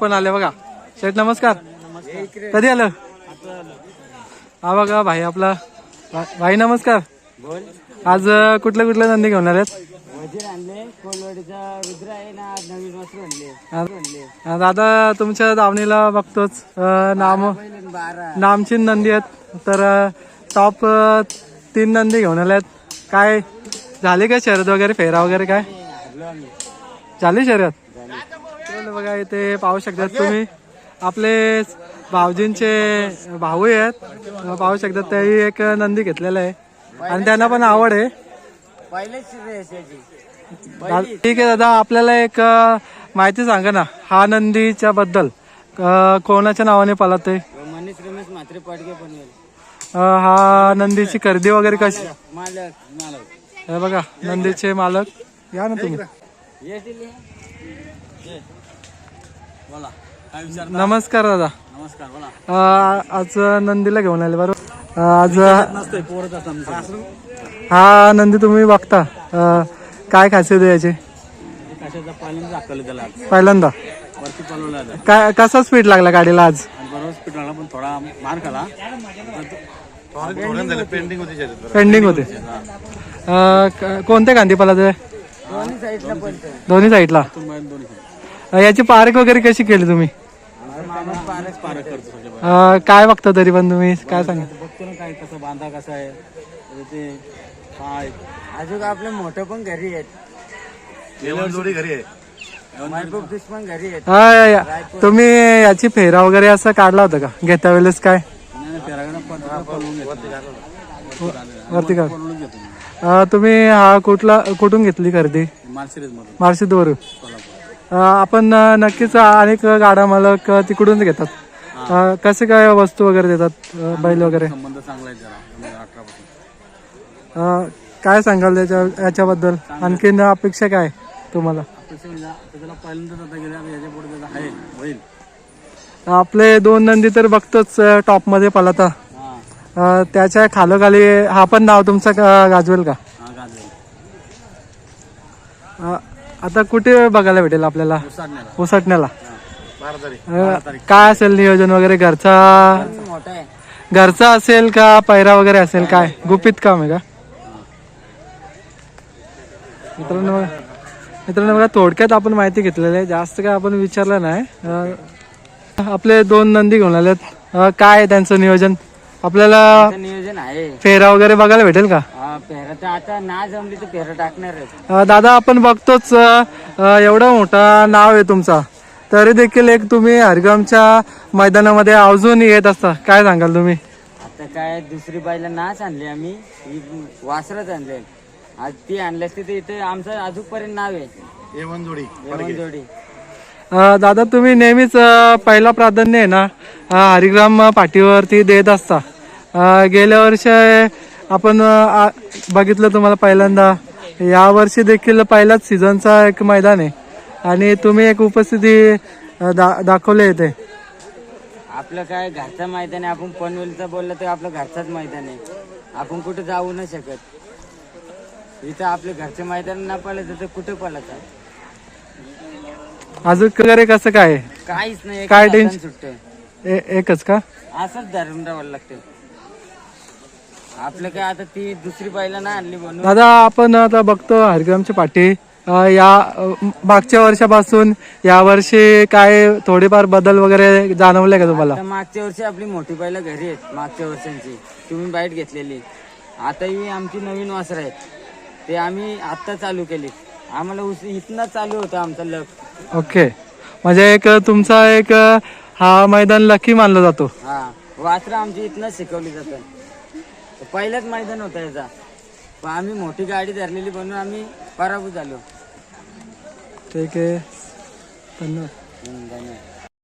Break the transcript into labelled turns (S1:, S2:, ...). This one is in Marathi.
S1: पण आले बघा. शेठ नमस्कार. कधी आलं? हा बघा भाई आपला. भा- भाई नमस्कार. आज अं, कुठले कुठले नंदी घेऊन आले
S2: वजीर आणले रुद्र आहे ना नवीन वस्त्र आणले
S1: तुमच्या दावणीला बघतोच. अं, नाम
S2: बारा
S1: नामचीन नंदी आहेत. तर टॉप तीन नंदी घेऊन आल्यात. काय झाली का शर्यत वगैरे? फेरा वगैरे काय? झाली शर्यत? चला बघा इथे पाहू शकतात तुम्ही. आपले भाऊजींचे भाऊ आहेत. पाहू शकतात त्याही एक नंदी घेतलेला आहे. आणि त्यांना पण आवड आहे. ठीक आहे दादा आपल्याला एक माहिती सांगा ना हा नंदीच्या बद्दल. कोणाच्या नावाने पळत आहे
S2: मनीष रमेश मात्रे पाडगे पनवेल
S1: अं, हा नंदीची खरेदी वगैरे कशी?
S2: मालक मालक
S1: हे बघा नंदीचे मालक. या ना तुम्ही.
S2: बोला. काय विचार
S1: नमस्कार दादा.
S2: नमस्कार बोला.
S1: अं, आज नंदीला घेऊन आले बरोबर? अं, आज
S2: नसतंय पोरत असं
S1: हा नंदी तुम्ही बघता. अं, काय खासियत आहे याची?
S2: कशाचा पालन दाखवलं त्याला आज.
S1: पहिल्यांदा.
S2: वरती पळवलं आता.
S1: काय कसा स्पीड लागला गाडीला आज?
S2: आणि बरोबर स्पीड लागला पण थोडा मार खाला. पेंडिंग होती
S1: पेंडिंग होते. अं, क- कोणत्या गांधी
S2: दोन्ही साईडला
S1: दोन्ही साईडला.
S2: दोन्ही
S1: याची पार्क वगैरे कशी केली तुम्ही? अं, काय बघता तरी पण तुम्ही? काय सांगा?
S2: बघतो ना काय कसं बांधा कसा आहे. तर ते काय? अजून आपले मोठं पण घरी आहेत.
S3: जोडी घरी
S2: महबूब आहेत.
S1: हा, या- या. तुम्ही याची फेरा वगैरे असं काढला होता का? घेता वेळेस काय? वरती का. अं, तुम्ही हा कुठला कुठून घेतली खरेदी मार्शिद वरून आपण नक्कीच अनेक गाड्या मालक तिकडून घेतात. कसे काय वस्तू वगैरे देतात बैल वगैरे?
S2: संबंध चांगला आहे जरा
S1: अं, काय सांगाल त्याच्या याच्याबद्दल? आणखीन अपेक्षा काय तुम्हाला?
S2: म्हणजे आता त्याला पहिल्यांदाच आता गेल्या याच्यापुढे त्याचा आहे होईल
S1: आपले दोन नंदी तर बघतोच टॉपमध्ये पळता.
S2: हा.
S1: अं, त्याच्या खालोखाली हा पण नाव तुमचं गाजवेल का?
S2: हा गाजवेल.
S1: अं, आता कुठे बघायला भेटेल आपल्याला? उसटण्याला काय असेल नियोजन वगैरे घरचा? घरचा असेल का पैरा वगैरे असेल काय? गुपित काम आहे का? मित्रांनो मित्रांनो बघा थोडक्यात आपण माहिती घेतलेली आहे. जास्त काय आपण विचारलं नाही. आपले दोन नंदी घेऊन आलेत. अं, काय आहे त्यांचं नियोजन? आपल्याला
S2: नियोजन आहे.
S1: फेरा वगैरे बघायला भेटेल का?
S2: पेहरा तर आता ना जमली तर पेहरा टाकणार आहे
S1: अं, दादा आपण बघतोच अं, एवढा मोठा नाव आहे तुमचा. तरी देखील एक तुम्ही हरगामच्या मैदानामध्ये अजून येत असता. काय सांगाल तुम्ही?
S2: आता काय दुसरी बाईला नाच आणली आम्ही. ही वासरच आणले. आज ती आणली असती तर इथे आमचं अजूनपर्यंत नाव आहे.
S3: ए वन जोडी
S1: अ, दादा तुम्ही नेहमीच अ, पहिला प्राधान्य आहे ना अ, हरिग्राम पाठीवरती देत असता. अ, गेल्या वर्षी आपण आ- बघितलं तुम्हाला पहिल्यांदा. या वर्षी देखील पहिलाच सीझनचा एक मैदान आहे. आणि तुम्ही एक उपस्थिती अ, दा दाखवली इथे.
S2: आपलं काय घरचं मैदान आहे. आपण पनवेलचं बोललं तर आपलं घरचाच मैदान आहे. आपण कुठं जाऊ नाही शकत. इथं आपले घरचे मैदान ना पळायचं तर कुठं पळायचं
S1: अजून वगैरे कसं काय? आहे?
S2: काहीच नाही.
S1: काय
S2: काय
S1: टेन्शन?
S2: सुट्ट
S1: ए- एकच का?
S2: असंच धरून राहावं लागतं आपलं काय आता ती दुसरी बाईला ना आणली म्हणून.
S1: दादा आपण आता बघतो हरिग्रामच्या पाठी अ, या अ, मागच्या वर्षापासून या वर्षी काय थोडेफार बदल वगैरे जाणवले का तुम्हाला?
S2: मागच्या वर्षी आपली मोठी बाईला घरी आहेत मागच्या वर्षांची. तुम्ही बाईट घेतलेली. आता ही आमची नवीन वासर आहेत. ते आम्ही आत्ता चालू केली. आम्हाला उस इथनं चालू होतं आमचा लक.
S1: ओके. म्हणजे एक तुमचा एक हा मैदान लकी मानला जातो.
S2: हा. वासरं आमची इथनंच शिकवली जातात. पहिलंच मैदान होतं याचा. पण आम्ही मोठी गाडी धरलेली म्हणून आम्ही पराभूत झालो.
S1: ठीक आहे. धन्यवाद.
S2: धन्यवाद.